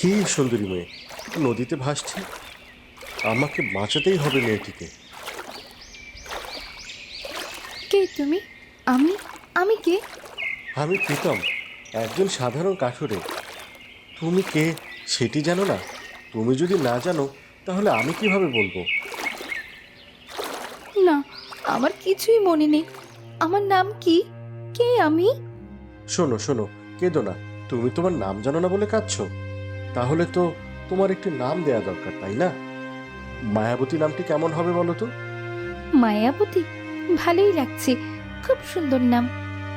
কি সুন্দরী মেয়ে নদীতে ভাসছে। আমাকে বাঁচাতেই হবে মেয়েটিকে। কে তুমি? আমি? আমি কে? আমি প্রীতম একজন সাধারণ কাঠুরে। তুমি কে সেটি জানো না? তুমি যদি না জানো তাহলে আমি কীভাবে বলব? না আমার কিছুই মনে নেই। আমার নাম কি? কে আমি? শোনো শোনো কেঁদো না। তুমি তোমার নাম জানো না বলে কাঁদছো? তাহলে তো তোমার একটি নাম দেয়া দরকার তাই না? মায়াবতী নামটি কেমন হবে বলো তো? মায়াবতী? ভালোই লাগছে খুব সুন্দর নাম।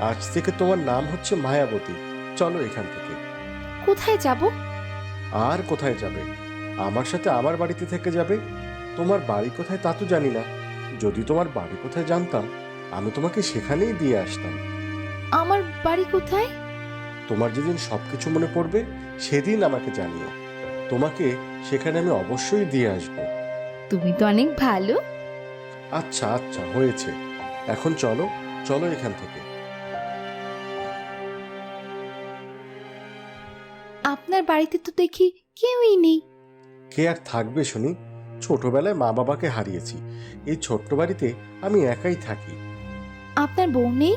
আজ থেকে তোমার নাম হচ্ছে মায়াবতী। চলো এখান থেকে। কোথায় যাব? আর কোথায় যাবে? আমার সাথে আমার বাড়িতে থেকে যাবে? তোমার বাড়ি কোথায় তা তো জানি না। যদি তোমার বাড়ি কোথায় জানতাম আমি তোমাকে সেখানেই দিয়ে আসতাম। আমার বাড়ি কোথায়? তোমার যেদিন সবকিছু মনে পড়বে সেদিন আমাকে জানিও। তোমাকে সেখানে আমি অবশ্যই দিয়ে আসব। তুমি তো অনেক ভালো। আচ্ছা আচ্ছা হয়েছে। এখন চলো চলো এখান থেকে। আপনার বাড়িতে তো দেখি কেউই নেই। কে আর থাকবে শুনি? ছোটবেলায় মা বাবাকে হারিয়েছি। এই ছোট্ট বাড়িতে আমি একাই থাকি। আপনার বউ নেই?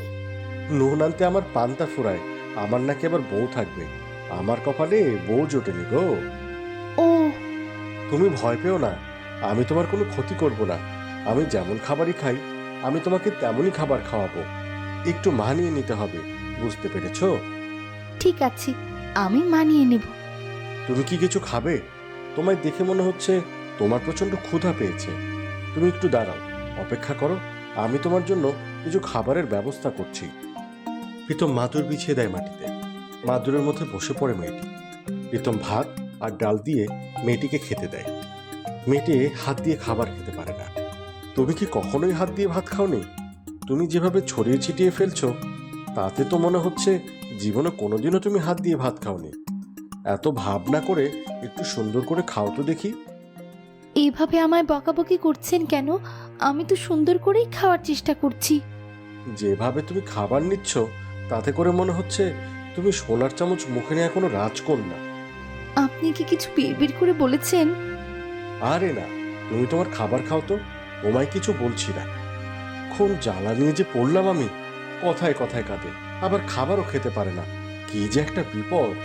নুন আনতে আমার পান্তা ফুরায়। আমার নাকি আবার বউ থাকবে। আমার কপালে বউ জোটেনি গো। ও। তুমি ভয় পেও না আমি তোমার কোনো ক্ষতি করব না। আমি যেমন খাবারই খাই আমি তোমাকে তেমনই খাবার খাওয়াবো। একটু মানিয়ে নিতে হবে বুঝতে পেরেছ? ঠিক আছে আমি মানিয়ে নেব। তুমি কি কিছু খাবে? তোমায় দেখে মনে হচ্ছে তোমার প্রচণ্ড ক্ষুধা পেয়েছে। তুমি একটু দাঁড়াও অপেক্ষা করো আমি তোমার জন্য কিছু খাবারের ব্যবস্থা করছি। প্রীতম মাদুর বিছিয়ে দেয় মাটিতে। মাদুরের মধ্যে বসে পড়ে মেয়েটি। প্রীতম ভাত আর ডাল দিয়ে মেয়েটিকে খেতে দেয়। মেয়েটি হাত দিয়ে খাবার খেতে পারে না। তুমি কি কখনোই হাত দিয়ে ভাত খাওনি? তুমি যেভাবে ছড়িয়ে ছিটিয়ে ফেলছো তাতে তো মনে হচ্ছে জীবনে কোনোদিনও তুমি হাত দিয়ে ভাত খাওনি। এত ভাবনা করে একটু সুন্দর করে খাও তো দেখি। এইভাবে আমায় বকাবকি করছেন কেন? আমি তো সুন্দর করেই খাওয়ার চেষ্টা করছি। যেভাবে তুমি খাবার নিচ্ছ তাতে করে মনে হচ্ছে তুমি সোনার চামচ মুখে নিয়ে এখনও রাজকন্যা। আপনি কি কিছু বিড়বিড় করে বলেছেন? আরে না তুমি তোমার খাবার খাও তো তোমায় কিছু বলছি না। কোন জ্বালা নিয়ে যে পড়লাম আমি কথায় কথায় কাঁদে আবার খাবারও খেতে পারে না কি যে একটা বিপদ।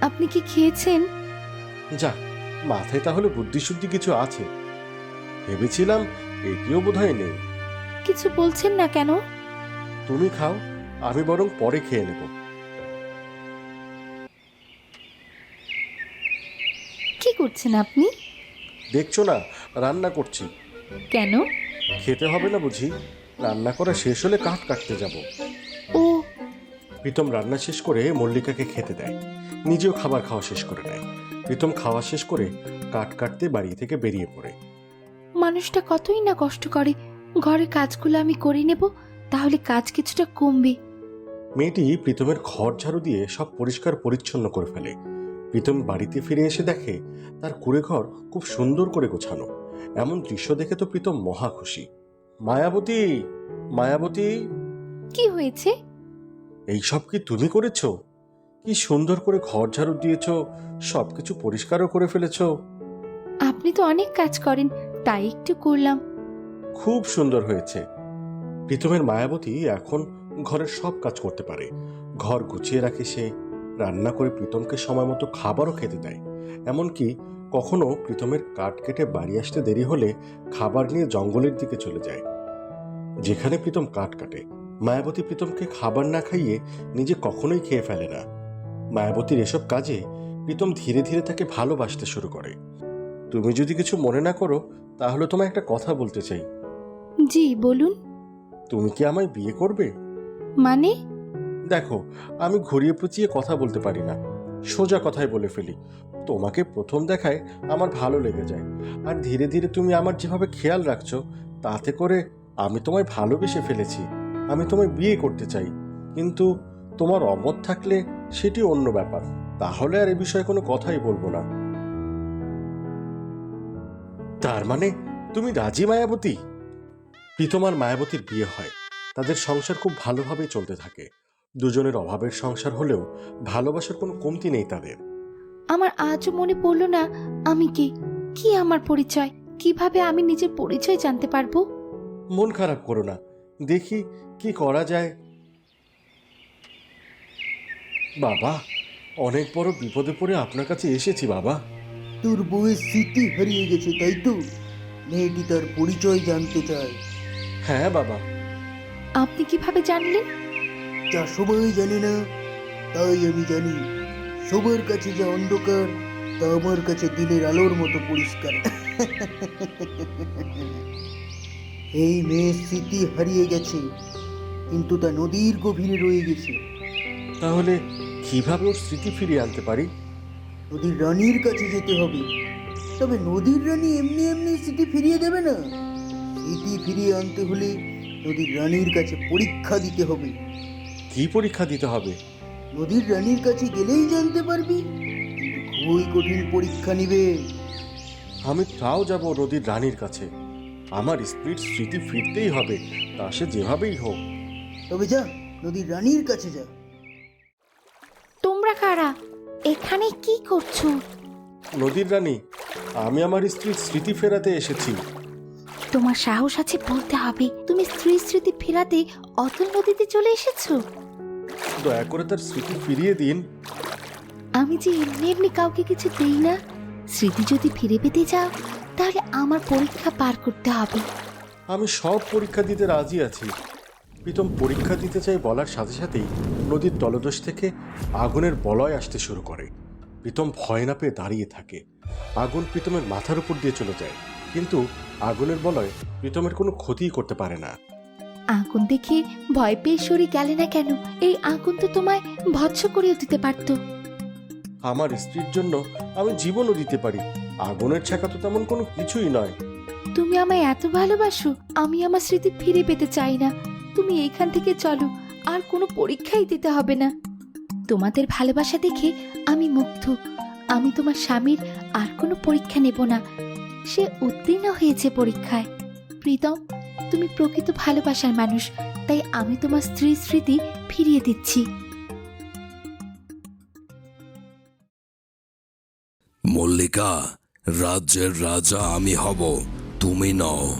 আপনি কি খেয়েছেন? যা মাথায় তাহলে বুদ্ধিশুদ্ধি কিছু আছে। ভেবেছিলাম এটিও বোধহয় নেই। কিছু বলছেন না কেন? তুমি খাও আমি বরং পরে খেয়ে নেব। কি করছেন আপনি? দেখছ না রান্না করছি। কেন? খেতে হবে না বুঝি। রান্না করা শেষ হলে কাঠ কাটতে যাব। ও। প্রীতম রান্না শেষ করে মল্লিকাকে খেতে দেয়। নিজেও খাবার খাওয়া শেষ করে নেয়। প্রীতম খাওয়া শেষ করে কাঠ কাটতে বাড়ি থেকে বেরিয়ে পড়ে। মানুষটা কতই না কষ্ট করে। ঘরে কাজগুলো আমি করে নেব তাহলে কাজ কিছুটা কমবে। মেয়েটি প্রীতমের ঘর ঝাড়ু দিয়ে সব পরিষ্কার পরিচ্ছন্ন করে ফেলে। প্রীতম বাড়িতে ফিরে এসে দেখে তার কুড়ে ঘর খুব সুন্দর করে গোছানো। এমন দৃশ্য দেখে তো প্রীতম মহা খুশি। মায়াবতী মায়াবতী। কি হয়েছে? এই সব কি তুমি করেছ? কি সুন্দর করে ঘর ঝাড়ু দিয়েছ সবকিছু পরিষ্কারও করে ফেলেছ। আপনি তো অনেক কাজ করেন তাই একটু করলাম। খুব সুন্দর হয়েছে। প্রীতমের মায়াবতী এখন ঘরের সব কাজ করতে পারে। ঘর গুছিয়ে রাখে সে রান্না করে প্রীতমকে সময় মতো খাবারও খেতে দেয়। এমনকি কখনো প্রীতমের কাঠ কেটে বাড়ি আসতে দেরি হলে খাবার নিয়ে জঙ্গলের দিকে চলে যায়। যেখানে প্রীতম কাঠ কাটে মায়াবতী প্রীতমকে খাবার না খাইয়ে নিজে কখনোই খেয়ে ফেলে না। মায়াবতীর এসব কাজে প্রীতম ধীরে ধীরে তাকে ভালোবাসতে শুরু করে। তুমি যদি কিছু মনে না করো তাহলে তোমায় একটা কথা বলতে চাই। জি বলুন। তুমি কি আমায় বিয়ে করবে? মানে? দেখো, আমি ঘুরিয়ে পুচিয়ে কথা বলতে পারি না। সোজা কথাই বলে ফেলি। তোমাকে প্রথম দেখায় আমার ভালো লেগে যায়। আর ধীরে ধীরে তুমি আমার যেভাবে খেয়াল রাখছো, তাতে করে আমি তোমায় ভালোবেসে ফেলেছি। আমি তোমায় বিয়ে করতে চাই। কিন্তু তোমার অমত থাকলে সেটি অন্য ব্যাপার। তাহলে আর এ বিষয়ে কোনো কথাই বলব না। তার মানে তুমি রাজি মায়াবতী? প্রীতম আর মায়াবতীর বিয়ে হয়। তাদের সংসার খুব ভালোভাবে চলতে থাকে। দুজনের অভাবের সংসার হলেও ভালোবাসার কোনো কমতি নেই তাদের। আমার আজও মনে পড়ল না আমি কে? কি আমার পরিচয়? কীভাবে আমি নিজের পরিচয় জানতে পারব? মন খারাপ করো না। দেখি কি করা যায়। বাবা অনেক বড় বিপদে পড়ে আপনার কাছে এসেছি বাবা। তোর বউয়ের স্মৃতি হারিয়ে গেছে তাই তো? মেয়েটি তার পরিচয় জানতে চায়। হ্যাঁ বাবা আপনি কীভাবে জানলেন? যা সবাই জানে না তাই আমি জানি। সবার কাছে যা অন্ধকার তা আমার কাছে দিনের আলোর মতো পরিষ্কার। এই মেয়ের স্মৃতি হারিয়ে গেছে কিন্তু তা নদীর গভীরে রয়ে গেছে। তাহলে কীভাবে ওর স্মৃতি ফিরিয়ে আনতে পারি? নদীর রানীর কাছে যেতে হবে। তবে নদীর রানী এমনি এমনি স্মৃতি ফিরিয়ে দেবে না। স্মৃতি ফিরিয়ে আনতে হলে নদীর রানীর কাছে পরীক্ষা দিতে হবে। কি পরীক্ষা দিতে হবে? নদীর রানীর কাছে গেলেই জানতে পারবি খুবই কঠিন পরীক্ষা নিবে। আমি তাও যাব নদীর রানীর কাছে। আমার স্পিড স্মৃতি ফিরতেই হবে তা সে যেভাবেই হোক। তবে যা নদীর রানীর কাছে যা। তোমরা কারা? এখানে কি করছ? নদীর রানী আমি আমার স্ত্রীর স্মৃতি ফেরাতে এসেছি। তোমার সাহস আছে বলতে হবে। তুমি স্ত্রী স্মৃতি ফেরাতে অতল নদীতে চলে এসেছ। দয়া করে তার স্মৃতি ফিরিয়ে দিন। আমি যে এমনি এমনি কাউকে কিছু দেই না স্মৃতি যদি ফিরে পেতে যাও তাহলে আমার পরীক্ষা পার করতে হবে। আমি সব পরীক্ষা দিতে রাজি আছি। প্রীতম পরীক্ষা দিতে চাই বলার সাথে সাথেই নদীর তলদেশ থেকে আগুনের বলয় আসতে শুরু করে। প্রীতম ভয় না পেয়ে দাঁড়িয়ে থাকে। আগুন প্রীতমের মাথার উপর দিয়ে চলে যায়। কিন্তু আগুনের বলয় প্রীতমের কোনো ক্ষতিই করতে পারে না। আগুন দেখে ভয় পেয়ে সরে গেলে না কেন? এই আগুন তো তোমায় ভৎস করেও দিতে পারতো। আমার স্ত্রীর জন্য আমি জীবনও দিতে পারি। আগুনের ছেঁকা তো তেমন কোনো কিছুই নয়। তুমি আমায় এত ভালোবাসো আমি আমার স্মৃতি ফিরে পেতে চাই না। তুমি এইখান থেকে চলো আর কোনো পরীক্ষাই দিতে হবে না। তোমাদের ভালোবাসা দেখে আমি মুগ্ধ। আমি তোমার স্বামীর আর কোনো পরীক্ষা নেব না। সে উত্তীর্ণ হয়েছে পরীক্ষায়। প্রীতম তুমি প্রকৃত ভালোবাসার মানুষ তাই আমি তোমার স্ত্রীর স্মৃতি ফিরিয়ে দিচ্ছি। মল্লিকা রাজ্যের রাজা আমি হব তুমি নও।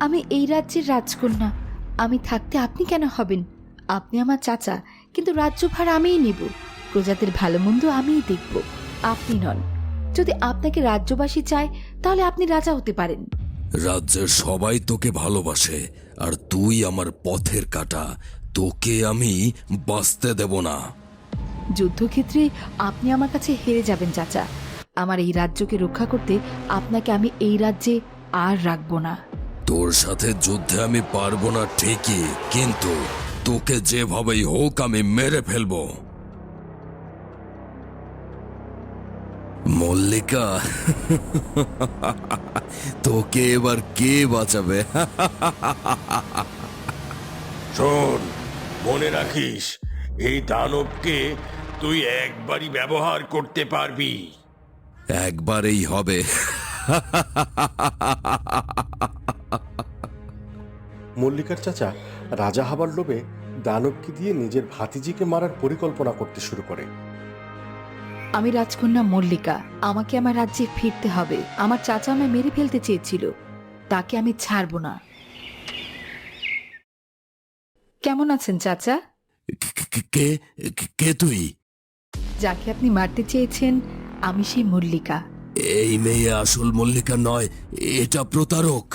আমি এই রাজ্যের রাজকন্যা। আমি থাকতে আপনি কেন হবেন? আপনি আমার চাচা কিন্তু রাজ্যভার আমিই নেব। প্রজাদের ভালো মন্দ আমিই দেখব। আপনি নন। যদি আপনাকে রাজ্যবাসী চায় তাহলে আপনি রাজা হতে পারেন। রাজ্যের সবাই তোকে ভালোবাসে আর তুই আমার পথের কাটা। তোকে আমি বাঁচতে দেব না। যুদ্ধক্ষেত্রে আপনি আমার কাছে হেরে যাবেন চাচা। আমার এই রাজ্যকে রক্ষা করতে আপনাকে আমি এই রাজ্যে আর রাখব না। তোর সাথে যুদ্ধে আমি পারব না ঠিকই কিন্তু তোকে যেভাবেই হোক আমি মেরে ফেলব। মল্লিকা। তোকে এবার কে বাঁচাবে? শোন মনে রাখিস এই দানবকে তুই একবারই ব্যবহার করতে পারবি। একবারেই হবে। মল্লিকার চাচা রাজা হাবার লোভে দানবকে দিয়ে নিজের ভাতিজিকে মারার পরিকল্পনা করতে শুরু করে। আমি রাজকন্যা মল্লিকা আমাকে আমার রাজ্যে ফিরতে হবে। আমার চাচা আমায় মেরে ফেলতে চেয়েছিল। তাকে আমি ছাড়ব না। কেমন আছেন চাচা? কে- কে- তুই? যাকে আপনি মারতে চেয়েছেন আমি সেই মল্লিকা। এই মেয়ে আসল মল্লিকা নয় এটা প্রতারক।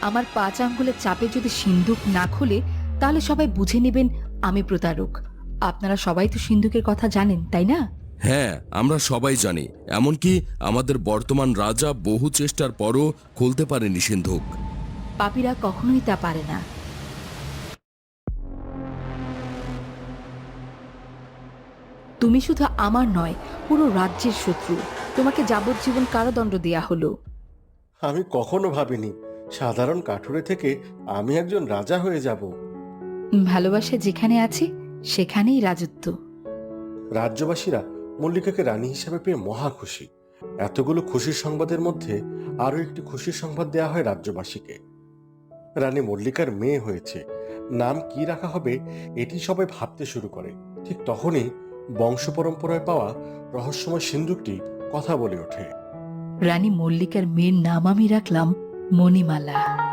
আমার পাঁচ আঙ্গুলের চাপে যদি সিন্ধুক না খোলে তাহলে সবাই বুঝে নেবেন আমি প্রতারক। আপনারা সবাই তো সিন্ধুকের কথা জানেন তাই না? হ্যাঁ আমরা সবাই জানি। এমনকি আমাদের বর্তমান রাজা বহু চেষ্টার পরও খুলতে পারেনি সিন্ধুক। পাপীরা কখনোই তা পারে না। তুমি শুধু আমার নয় পুরো রাজ্যের শত্রু। তোমাকে যাবজ্জীবন কারাদণ্ড দেয়া হলো। আমি কখনো ভাবিনি সাধারণ কাঠুরে থেকে আমি একজন রাজা হয়ে যাব। ভালোবাসা যেখানে আছে সেখানেই রাজত্ব। রাজ্যবাসীরা মল্লিকাকে রানী হিসেবে পেয়ে মহা খুশি। এতগুলো খুশির সংবাদের মধ্যে আরও একটি খুশির সংবাদ দেওয়া হয় রাজ্যবাসীকে। রানী মল্লিকার মেয়ে হয়েছে। নাম কি রাখা হবে এটি সবাই ভাবতে শুরু করে। ঠিক তখনই বংশ পরম্পরায় পাওয়া রহস্যময় সিন্দুকটি কথা বলে ওঠে। রানী মল্লিকার মেয়ের নাম আমি রাখলাম মণিমালা।